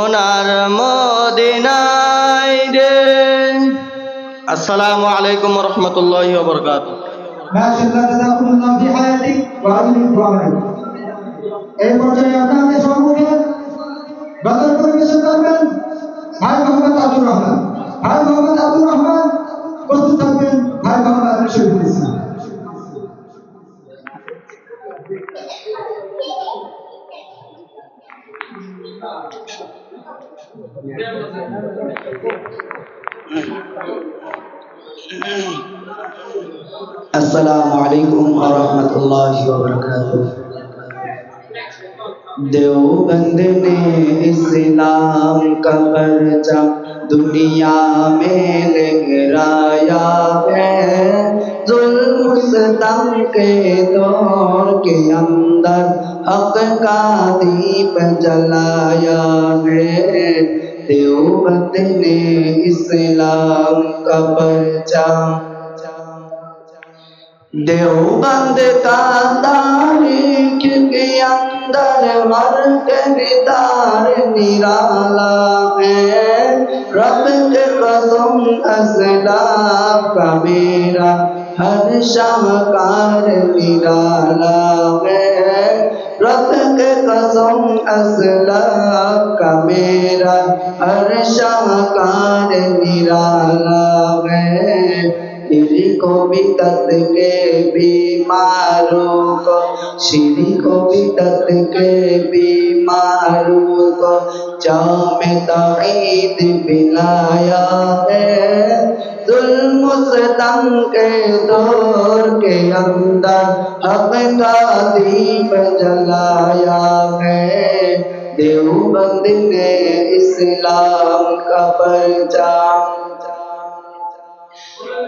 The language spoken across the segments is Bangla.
সোনার মদিনায় রে। আসসালামু আলাইকুম রহমতুল্লাহি ওবরকাতুহু এই পর্যায়ে আপনাদের সম্মুখে বাদল পরিবেশন করবেন ভাই মোহাম্মদ আব্দুর রহমান। ভাই মোহাম্মদ আব্দুর রহমান প্রস্তুত থাকবেন ভাই মোহাম্মদ রশিদুল ইসলাম। Thank you. السلام علیکم ورحمۃ اللہ وبرکاتہ۔ دیوبند نے اسلام کا پرچم دنیا میں لہرایا ہے۔ ظلم ستم کے دور کے اندر حق کا دیپ جلایا देवबंद ने इस्लाम का परचम देवबंद का तारीख के अंदर हर किरदार निराला है रब के कसम असलाफ का मेरा हर शाहकार निराला है रब के कसम असलाफ का मेरा, हर शाहकार निराला है। दिल को भी दर्द के बीमारों को, श्री को भी दर्द के बीमारों को, जाम तईद पिलाया है। जुल्म सितम के दौर के अंदर हक का दीप जलाया है। देवबंद ने इस्लाम का परचाम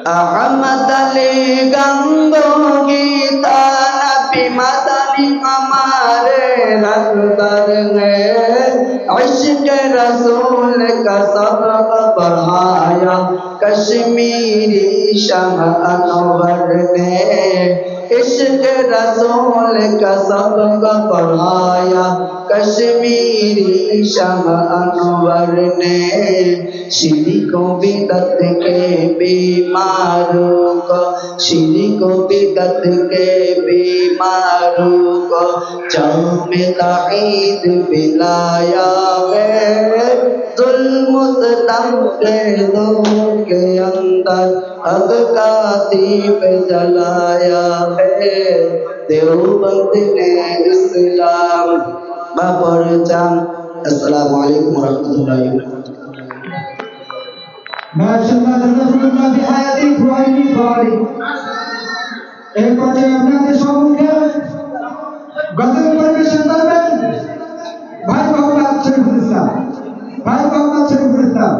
अहमद अली गंगोगी तानबी मदनी हमारे रंगर है عشق رسول کا سبق پڑھایا کشمیری شاہ انور نے عشق رسول کا سبق پڑھایا کشمیری شاہ انور نے شری کو بدت کے بیماروں کو شری کو بدت کے بیمار ফারুক চামে তাহিদ বিলায়া গে जुल्मुत के लोगों के अंदर अग का दीप जलाया है देवबंद ने इस्लाम बाबर जाम अस्सलाम वालेकुम वरहमतुल्लाहि মাশাআল্লাহ দাদা বিহায়াতি খুয়াইনি খুয়াইনি এই পর্যায়ে আপনাদের সম্মুখে गजल परमेश्वर दरबार भाई मोहम्मद शरीफ इस्लाम भाई मोहम्मद शरीफ इस्लाम